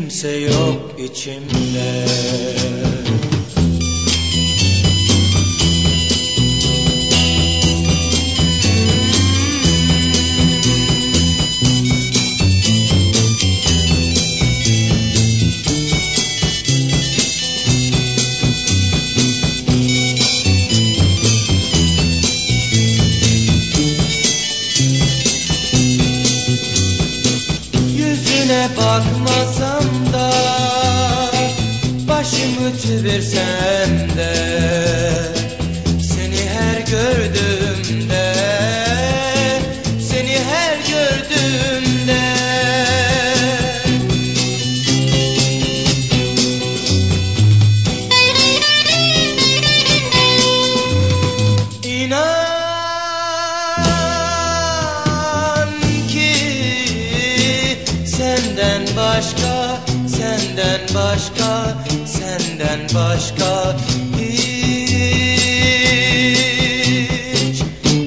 kimse yok içimde. Yüzüne Çevirsem de Seni her gördüğümde Seni her gördüğümde. İnan ki senden başka, senden başka, senden başka hiç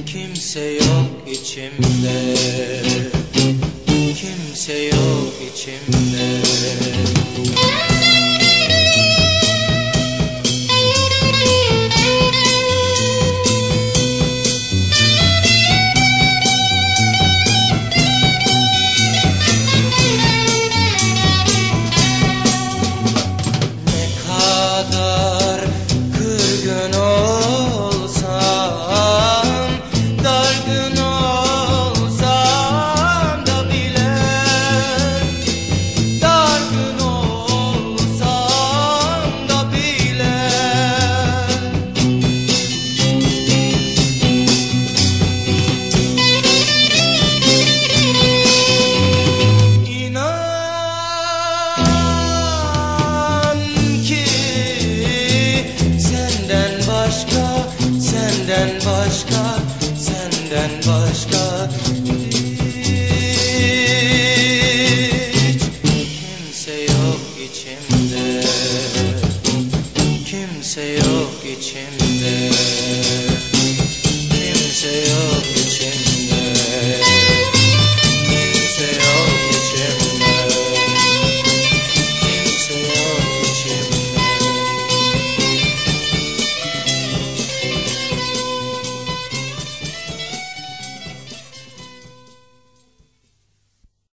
kimse yok içimde, kimse yok içimde.